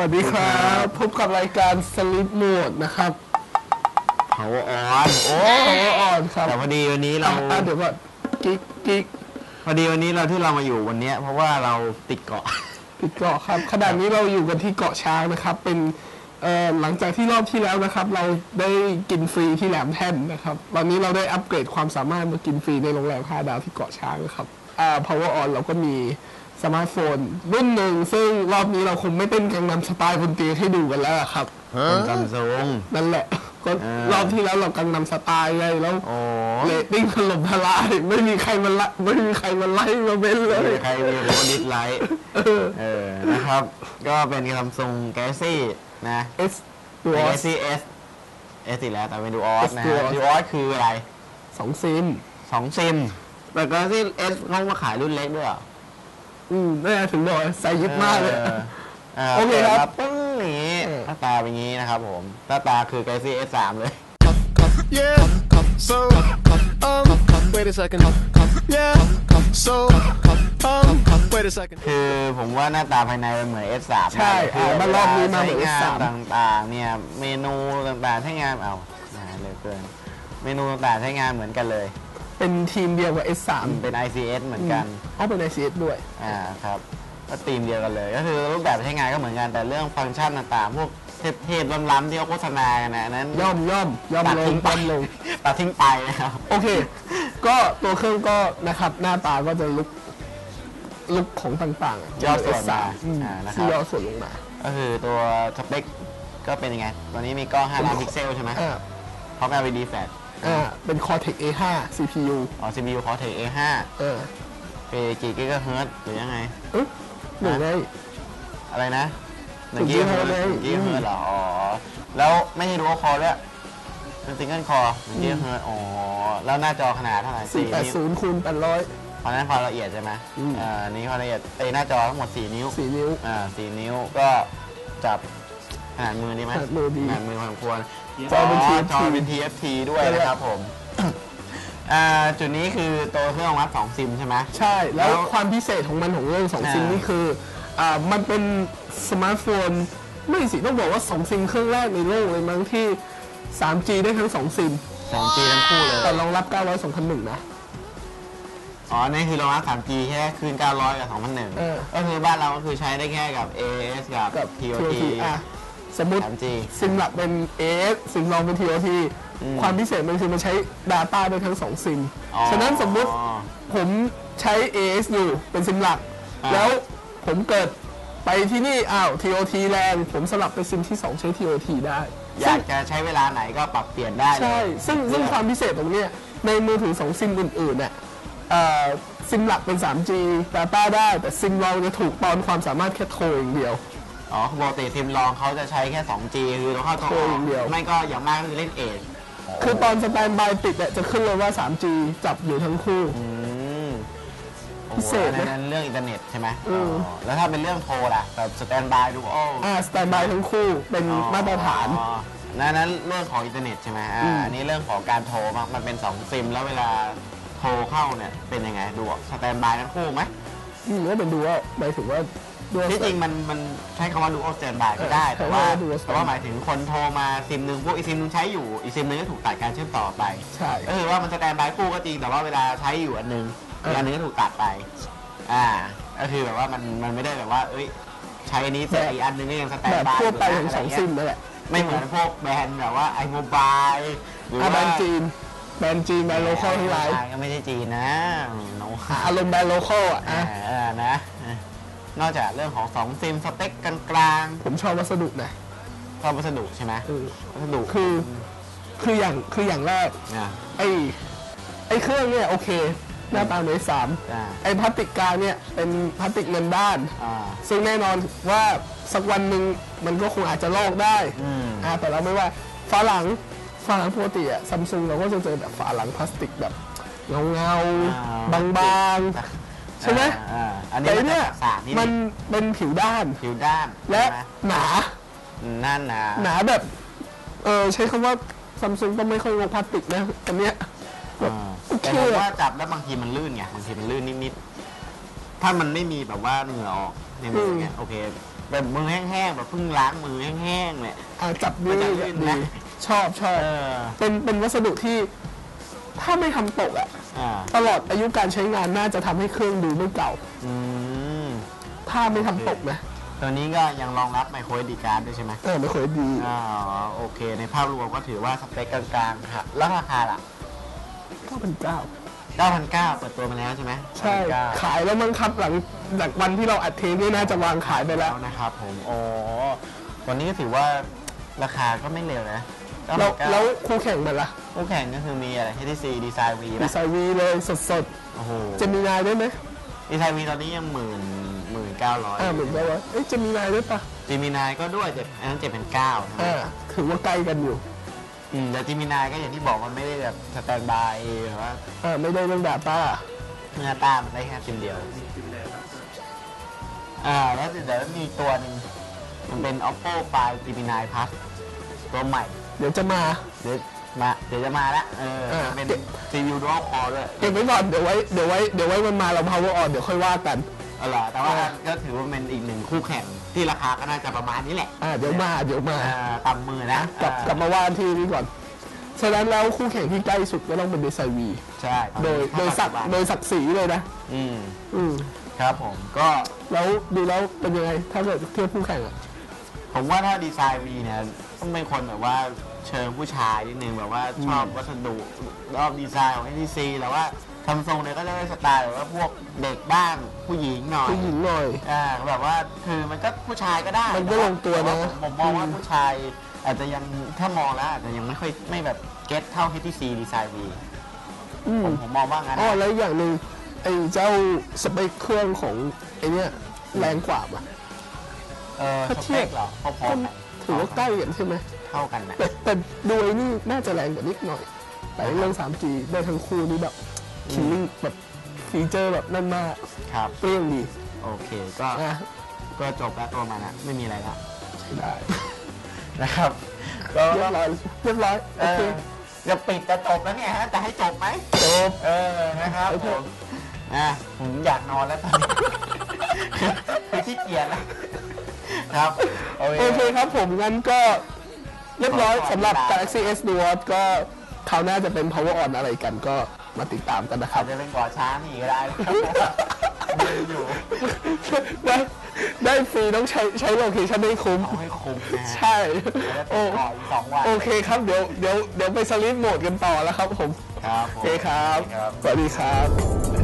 วัสดีครับ พบกับรายการ Sleep Mode นะครับ Power on โอ้โอ้อ่อนครับแต่พอดีวันนี้เราอะเดี๋ยวก่อนกิ๊กกิ๊กพอดีวันนี้เราที่เรามาอยู่วันเนี้ยเพราะว่าเราติดเกาะ ติดเกาะครับขณะนี้เราอยู่กันที่เกาะช้างนะครับ เป็นเอ่อ หลังจากที่รอบที่แล้วนะครับ เราได้กินฟรีที่แหลมแท่นนะครับ ตอนนี้เราได้อัปเกรดความสามารถมากินฟรีในโรงแรม5ดาวที่เกาะช้างนะครับอ่า Power On เราก็มีสมาร์ทโฟน รุ่นหนึ่ง ซึ่งรอบนี้เราคงไม่เต้นกังนำสไตล์บนเตียงให้ดูกันแล้วอะครับเป็นซัมซุงนั่นแหละก็เออรอบที่แล้วเรากังนำสไตล์ไงแล้วโอ้เรตติ้งถล่มทลายไม่มีใครมาละไม่มีใครมาไล่มาเบ้นเลไม่ยมีใครมีหรือว่าดิสไลท์เออเออนะครับ ก็เป็นซัมซุง Galaxy นะ S ตัว Galaxy S S อีกแล้วแต่เป็นดูออส S นะ Duos ดูออสคืออะไรสองซิม สองซิมแต่ Galaxy S เขามาขายรุ่นเล็กด้วยเหรออืมน่าจะถึงบอกใส่ยิบมากเลย ออโอเคครับปิดมาปึ้งอย่างนี้เออ หน้าตาเป็นอย่างนี้นะครับผมหน้าตาคือ Galaxy S 3 เลย Yeah. So, um, wait a second. Yeah. So, um, wait a second. คือผมว่าหน้าตาภายในมันเหมือน S3 ใช่คือ่ามารอบนี้มาเหมือนใช้ง S3 ต่างๆ เนี่ย เมนูต่างๆใช้งานเอานานเหลยเกิน เมนูต่างๆใช้งานเหมือนกันเลย เป็นทีมเดียวกับ S3 เป็น ICS เหมือนกันเอาเป็น ICS ด้วย อ่าครับก็ธีมเดียวกันเลย ก็คือรูปแบบใช้งานก็เหมือนกันแต่เรื่องฟังก์ชันต่างๆ พวกเทพๆล้ำๆที่เขาโฆษณากันนะอันนั้นย่อมย่อมย่อมตัดลงทิ้งไปย่อมลงตัดทิ้งไปนะครับ โอเค ก็ตัวเครื่องก็นะครับหน้าตาก็จะลุก ลุกของต่างๆย่อส่วนมา S3 อืมอ่านะครับที่ย่อส่วนลงมาก็คือตัวสเปคก็เป็นยังไงตอนนี้มีกล้อง5ล้านพิกเซลใช่ไหมอ่าพร้อม LED flash อ่าเป็น Cortex A5 CPU อ๋อ CPU Cortex A5 เออเป็นกี่กิกะเฮิร์ตหรือยังไง เอ๊ะหนึ่งได้ อะไรนะหนึ่งหนึ่กิงกะเฮิร์ต gigahertz เลยหนึ่งกิกะเฮิร์ตเหรออ๋อ แล้วไม่ใช่ดูคอด้วยเป็นซิงเกิลคอหนึ่งกิกะเฮิร์ตอ๋อ แล้วหน้าจอขนาดเท่าไหร่สี่นิ้ว480คูณ800 เพราะฉะนั้นความละเอียดใช่ไหมอืมอ่านี่ความละเอียดเอ้ยหน้าจอทั้งหมด 4 นิ้ว4นิ้ว อ่าสี่นิ้วก็จับขนาดมือดีไหมขนาดมือดีขนาดมือพอสมควรจอเป็น TFT จอเป็น TFT ด้วยนะครับผม อ่าจุดนี้คือตัวเครื่องวัด2ซิมใช่ไหม ใช่ แล้วแล้วความพิเศษของมันของเรื่องสองอ่า ซิมนี่คืออ่ามันเป็นสมาร์ทโฟนไม่สิต้องบอกว่าสองซิมเครื่องแรกในโลกเลยมั้งที่ 3G ได้ทั้ง2ซิม 2G ทั้งคู่เลย แต่รองรับ 900 2001นะ อ๋อนี่คือรองรับ 3G แค่คืน 900 กับ2001เออก็คือบ้านเราก็คือใช้ได้แค่กับ AS กับ กับ TOT อะสมมติ 3G ซิมหลักเป็น AS ซิมรองเป็น TOT ความพิเศษมันคือมันใช้ Data ได้ทั้ง 2 ซิม อ๋อ ฉะนั้นสมมุติผมใช้ AS อยู่เป็นซิมหลัก อ่า แล้วผมเกิดไปที่นี่อ้าว TOT แรงผมสลับไปซิมที่ 2 ใช้ TOT ได้อยากจะใช้เวลาไหนก็ปรับเปลี่ยนได้เลย ใช่ ซึ่งซึ่งความพิเศษตรงเนี้ยในมือถือ2ซิมอื่นๆเนี่ยเอ่อ ซิมหลักเป็น 3G Data ได้ แต่ซิมรองจะถูกตอนความสามารถแค่โทรอย่างเดียว อ๋อปกติซิมลองเขาจะใช้แค่ 2G คือเราเข้าตัวโทรอย่างเดียว ไม่ก็อย่างมากก็คือเล่นเอทคือตอนสแตนบายติดเนี่ยจะขึ้นเลยว่า 3G จับอยู่ทั้งคู่ อืมโอ้พิโหเศษนะอันนั้นเรื่องอินเทอร์เน็ตใช่ไหมอืม อ๋อแล้วถ้าเป็นเรื่องโทรล่ะแบบสแตนบายดูโอ้อ่าสแตนบายทั้งคู่เป็นมาตรฐาน อ๋อนั่นนั้นเรื่องของอินเทอร์เน็ตใช่ไหมอ่าอืมอันนี้เรื่องของการโทรมันมันเป็น 2 ซิม แล้วเวลา โทรเข้าเนี่ยเป็นยังไงดูสแตนบายทั้งคู่ไหมนี่ก็เป็นดูว่าหมายถึงว่าดูว่า ที่จริงมันมันใช้คำว่าดูโอสแตนบายก็ได้ เออแต่ว่าใช้คำว่า dual standby แต่ว่าหมายถึงคนโทรมาซิมหนึ่งพวกอีกซิมหนึงใช้อยู่อีกซิมหนึงก็ถูกตัดการเชื่อมต่อไป ใช่ ก็คือว่ามันสแตนบายคู่ก็จริงแต่ว่าเวลาใช้อยู่อันหนึงเอออีกอันหนึงก็ถูกตัดไป อ่า ก็คือแบบว่ามันมันไม่ได้แบบว่า เอ้ย ใช้อันนี้แต่อีกอันหนึงก็ยังสแตนแบบบายทั่วไปยู่ของนะสองะไรเยซิมนั่นแหละไม่เหมือนพวกแบรนด์แบบว่าไอโมบายหรืออะว่า แบรนด์จีน แบรนด์จีนแบรนด์โลคอลทั้งหลายก็ไม่ใช่จีนนะโน้อะอารมณ์แบรนด์โลคอลอะอ่าอะนะ นอกจากเรื่องของสองซิมสเปคกลางผมชอบวัสดุนะๆก็วัสดุใช่ไหมเออวัสดุคือ คืออย่างคืออย่างแรกอ่าไอ้ไอ้เครื่องเนี่ยโอเคหน้าตาเหมือนสามอ่าไอ้พลาสติกกลางเนี่ยเป็นพลาสติกเงินด้านอ่าซึ่งแน่นอนว่าสักวันหนึ่งมันก็คงอาจจะลอกได้อืมอ่าแต่เราไม่ว่าฝาหลัง ฝาหลังปกติอะซัมซุงเราก็จะเจอแบบฝาหลังพลาสติกแบบเงาเงาๆบางๆใช่ไหมอ่าอันนี้แต่มันเนี่ยสารที่มันเป็นผิวด้านผิวด้านและใช่ไหมหนาอืมนั่นนะหนาแบบเออใช้คำว่าซัมซุงก็ไม่ค่อยงงพลาสติกนะอันเนี้ยอ่าโอเคแต่ผมว่าจับแล้วบางทีมันลื่นไงบางทีมันลื่นนิดๆถ้ามันไม่มีแบบว่าเหงื่อออกในมือเนี่ยโอเคแบบมือแห้งๆแบบเพิ่งล้างมือแห้งๆเนี่ยอ่าจับนิ้วมันจะลื่นดีนะ ชอบชอบเออเป็นเป็นวัสดุที่ถ้าไม่ทำตกอะอ่าตลอดอายุการใช้งานน่าจะทำให้เครื่องดูไม่เก่า อืมถ้าไม่ทำตกนะตัวนี้ก็ยังรองรับไมโคร SD card ด้วยใช่ไหมเออไม่ค่อยดีอ๋อโอเค ในภาพรวมก็ถือว่าสเปคกลางๆครับแล้วราคาล่ะก็เป็นเก้า9,900เปิดตัวมาแล้วใช่ไหมใช่ 9,900 ขายแล้วมั้งครับหลังจากวันที่เราอัดเทปนี่น่าจะวางขายไปแล้ว นะครับผมโอ้ตัวนี้ก็ถือว่าราคาก็ไม่เร็วนะ แล้ว9,900แล้วคู่แข่งมันล่ะคู่แข่งก็คือมีอะไร HTC Design V ดีป่ะไซน์วีเลยสดโอ้โหๆจะมีนายด้วยไหม Design V ตอนนี้ยังหมื่นหมื่นเก้าร้อยอ่าเหมือนกันว่าเอ๊ะจะมีนายด้วยปะจีมินายก็ด้วยแต่อันนั้นเจ็ดเป็นเก้าอ่าถือว่าใกล้กันอยู่อืมแต่จีมินายก็อย่างที่บอกมันไม่ได้แบบสแตนบายหรือว่าอ่าไม่ได้เรื่องดาต้า เนื้อต้ามันได้แค่ซิมเดียว อ่า แล้วเดี๋ยวมีตัวหนึงมันเป็น oppo find gemini plus ตัวใหม่ เดี๋ยวจะมา เดี๋ยวมา เดี๋ยวจะมาละเอออ่าเป็น CPU dual core ด้วยเก็บไว้ก่อนเดี๋ยวไว้เดี๋ยวไว้เดี๋ยวไว้มันมาเรา power on เดี๋ยวค่อยว่ากัน เอาล่ะแต่ว่าอ่าก็ถือว่าเป็นอีกหนึ่งคู่แข่งที่ราคาก็น่าจะประมาณนี้แหละอ่าเดี๋ยวมาเดี๋ยวมาอ่าต่ำมือนะกลับอ่ากลับมาว่าที่นี่ก่อน ฉะนั้นแล้วคู่แข่งที่ใกล้สุดก็ต้องเป็นดีไซน์วี ใช่ตอนโดนี้ยโดยศักดิ์ถ้าปัจจุบันโดยศักดิ์ศรีเลยนะ อืมอืม ครับผมก็ แล้วดูแล้วเป็นยังไง ถ้าเกิดเทียบคู่แข่งอะ ผมว่าถ้าดีไซน์วีเนี่ยต้องเป็นคนแบบว่าเชิงผู้ชายนิดนึงแบบว่าชอบวัสดุรอบดีไซน์ของ HTC แต่ว่าทำทรงเนี่ยก็จะได้สไตล์แบบว่าพวกเด็กบ้างผู้หญิงหน่อยผู้หญิงหน่อย อ่าแบบว่าคือมันก็ผู้ชายก็ได้มันก็ลงตัวนะแาผมมองว่าผู้ชาย อาจจะยังถ้ามองแล้วอาจจะยังไม่ค่อยไม่แบบเก็ตเท่า HTC ดีไซน์วีอืมผมผมมองว่างั้นอ๋อนะแล้วอย่างหนึ่งไอ้เจ้าสเปคเครื่องของไอ้เนี่ยแรงกว่าป่ะ เออถ้าสเทีเปยบคเหรอพอก็ๆกันถือว่าใกล้กันใช่ไหมเท่ากันนะแต่แต่ดูไอ้นี่น่าจะแรงกว่านิดหน่อย แต่เรื่อง 3G ได้ทั้งคู่นี่แบบคิลลิ่งแบบฟีเจอร์แบบนั่นมากครับ เปรี้ยงดีโอเคก็อะก็จบแล้วตัวมันนะไม่มีอะไรละใช้ได้นะครับก็เรียบร้อยเรียบร้อยเอโอเค อจะปิดจะจบแล้วเนี่ยฮะจะให้จบไหมจบเออนะครับโอผเค มอะผมอยากนอนแล้วตอนนี้ คือขี้เกียจแล้ว ครับโอเค โอเคครับผมงั้นก็เรียบร้อยขอขอสำหรับเวลา Galaxy S Duo ก็คราวหน้าจะเป็น Power On อะไรกันก็มาติดตามกันนะคอารัจบจะเป็นก่อช้างอีกก็ได้นะครับมีอยู่ได้ได้ฟรีต้องใช้ใช้โลเคชั่นให้คุ้ม เอาให้คุ้มนะฮะใช่ แล้วโอ้ติดต่ออีกสองวันโอเคครับเดี๋ยวเดี๋ยวเดี๋ยวไปสลิปโหมดกันต่อแล้วครับผม ครับผมโอเคครับครับ สวัสดีครับ